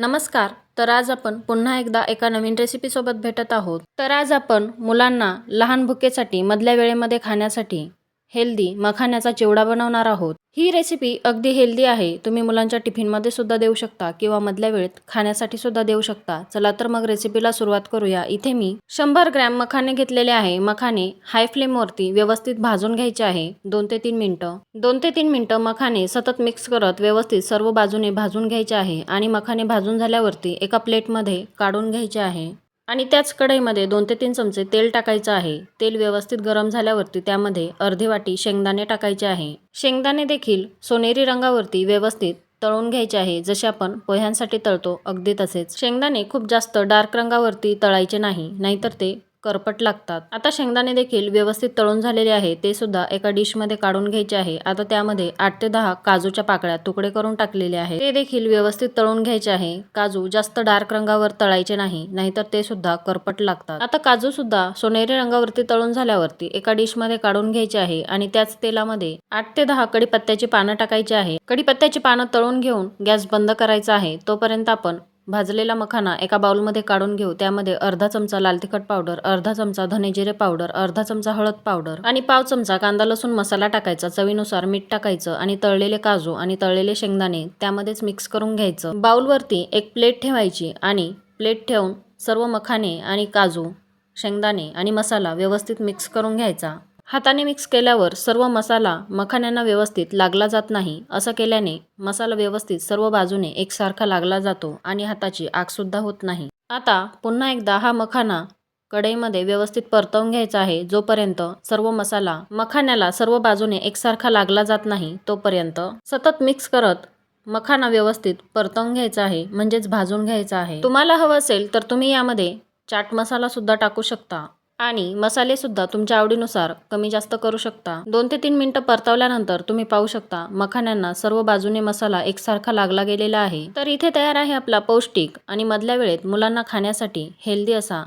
नमस्कार तर आज आपण पुन्हा एकदा एका नवीन रेसिपीसोबत भेटत आहोत. तर आज आपण मुलांना लहान भुकेसाठी मधल्या वेळेमध्ये खाण्यासाठी हेल्दी मखाण्याचा चिवडा बनवणार आहोत. ही रेसिपी अगदी हेल्दी आहे. तुम्ही मुलांच्या टिफिनमध्ये सुद्धा देऊ शकता किंवा मधल्या वेळेत खाण्यासाठी सुद्धा देऊ शकता. चला तर मग रेसिपीला सुरुवात करूया. इथे मी शंभर ग्रॅम मखाने घेतलेले आहे. मखाने हाय फ्लेमवरती व्यवस्थित भाजून घ्यायचे आहे. दोन ते तीन मिनटं. दोन ते तीन मिनटं मखाने सतत मिक्स करत व्यवस्थित सर्व बाजूने भाजून घ्यायचे आहे आणि मखाने भाजून झाल्यावरती एका प्लेटमध्ये काढून घ्यायचे आहे. आणि त्याच कढईमध्ये दोन ते तीन चमचे तेल टाकायचं आहे. तेल व्यवस्थित गरम झाल्यावरती त्यामध्ये अर्धी वाटी शेंगदाणे टाकायचे आहे. शेंगदाणे देखील सोनेरी रंगावरती व्यवस्थित तळून घ्यायचे आहे जसे आपण पोह्यांसाठी तळतो अगदी तसेच. शेंगदाणे खूप जास्त डार्क रंगावरती तळायचे नाही नाहीतर ते करपट लागतात. आता शेंगदाणे देखील व्यवस्थित तळून झालेले आहे. ते सुद्धा एका डिशमध्ये काढून घ्यायचे आहे. आता त्यामध्ये आठ ते दहा काजूच्या पाकळ्या तुकडे करून टाकलेले आहे. ते देखील व्यवस्थित तळून घ्यायचे आहे. काजू जास्त डार्क रंगावर तळायचे नाही नाहीतर ते सुद्धा करपट लागतात. आता काजू सुद्धा सोनेरी रंगावरती तळून झाल्यावरती एका डिशमध्ये काढून घ्यायचे आहे आणि त्याच तेलामध्ये आठ ते दहा कडीपत्त्याची पानं टाकायची आहे. कडीपत्त्याची पानं तळून घेऊन गॅस बंद करायचा आहे. तोपर्यंत आपण भाजलेला मखाना एका बाउलमध्ये काढून घेऊ. त्यामध्ये अर्धा चमचा लाल तिखट पावडर अर्धा चमचा धनेजिरे पावडर अर्धा चमचा हळद पावडर आणि पाव चमचा कांदा लसूण मसाला टाकायचा. चवीनुसार मीठ टाकायचं आणि तळलेले काजू आणि तळलेले शेंगदाणे त्यामध्येच मिक्स करून घ्यायचं. बाउलवरती एक प्लेट ठेवायची आणि प्लेट ठेवून सर्व मखाने आणि काजू शेंगदाणे आणि मसाला व्यवस्थित मिक्स करून घ्यायचा. हाताने मिक्स केल्यावर सर्व मसाला मखाण्यांना व्यवस्थित लागला जात नाही असं केल्याने मसाला व्यवस्थित सर्व बाजूने एकसारखा लागला जातो आणि हाताची आगसुद्धा होत नाही. आता पुन्हा एकदा हा मखाना कढईमध्ये व्यवस्थित परतवून घ्यायचा आहे जोपर्यंत सर्व मसाला मखाण्याला सर्व बाजूने एकसारखा लागला जात नाही तोपर्यंत सतत मिक्स करत मखाना व्यवस्थित परतवून घ्यायचा आहे म्हणजेच भाजून घ्यायचा आहे. तुम्हाला हवं असेल तर तुम्ही यामध्ये चाट मसाला सुद्धा टाकू शकता. आणि मसालेसुद्धा तुमच्या आवडीनुसार कमी जास्त करू शकता. दोन ते तीन मिनटं परतवल्यानंतर तुम्ही पाहू शकता मखाण्यांना सर्व बाजूने मसाला एकसारखा लागला गेलेला आहे. तर इथे तयार आहे आपला पौष्टिक आणि मधल्या वेळेत मुलांना खाण्यासाठी हेल्दी असा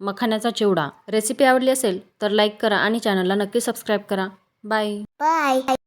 मखाण्याचा चिवडा. रेसिपी आवडली असेल तर लाईक करा आणि चॅनलला नक्की सबस्क्राईब करा. बाय. बाय.